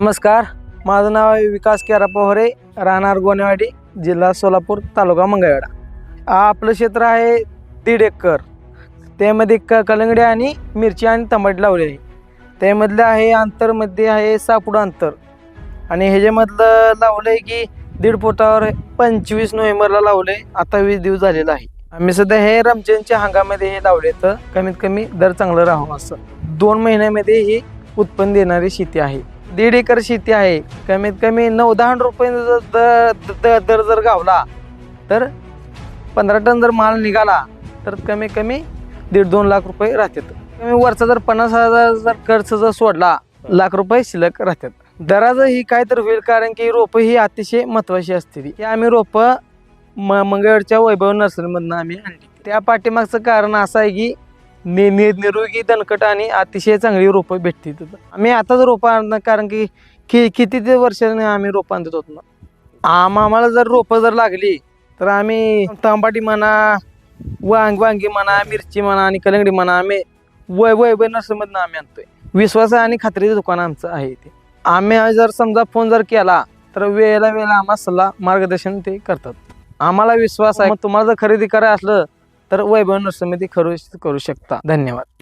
नमस्कार माझं नाव आहे विकास केरा पोहरे राहणार गोनेवाडी जिल्हा सोलापूर तालुका मंगळवेडा आपलं क्षेत्र आहे दीड एकर. त्यामध्ये क कलंगडी आणि मिरची आणि टमाटे लावलेली. त्यामधलं आहे अंतरमध्ये आहे सापुडं अंतर. आणि ह्याच्यामधलं लावलं आहे की दीड फुटावर पंचवीस नोव्हेंबरला लावलं आहे आता वीस दिवस झालेला आहे. आम्ही सध्या हे रमजानच्या हंगामध्ये हे लावले तर कमीत कमी दर चांगलं राहावं असं. दोन महिन्यामध्ये ही उत्पन्न देणारी शेती आहे. दीड एकर शेती आहे. कमीत कमी नऊ दहा रुपये जर दर द- दर जर गावला तर पंधरा टन जर माल निघाला तर कमी कमी दीड दोन लाख रुपये राहतात. कमी वरचा जर पन्नास हजार जर खर्च जर सोडला लाख रुपये शिल्लक राहतात. दराचं ही काय तर होईल कारण की रोपं ही अतिशय महत्त्वाची असते ती आम्ही रोपं म मंगळवारच्या वैभव नर्सरीमधनं आम्ही आणली. त्या पाठीमागचं कारण असं आहे की नि नि निरोगी दणकट आणि अतिशय चांगली रोपं भेटते तिथं. आम्ही आताच रोपं आणणार कारण की कि किती ते वर्षाने आम्ही रोपं आणत होतो ना. आम आम्हाला जर रोपं जर लागली तर आम्ही तांबाटी म्हणा वांग वांगी म्हणा मिरची म्हणा आणि कलंगडी म्हणा आम्ही वय वय वय नर्सरीमधनं आम्ही आणतोय. विश्वास आणि खात्रीचं दुकान आमचं आहे ते. आम्ही जर समजा फोन जर केला तर वेळेला वेळेला आम्हाला सल्ला मार्गदर्शन ते करतात. आम्हाला विश्वास आहे. मग तुम्हाला जर खरेदी करायचं असलं तर वैभव नर्सरीमध्ये खरू करू शकता. धन्यवाद.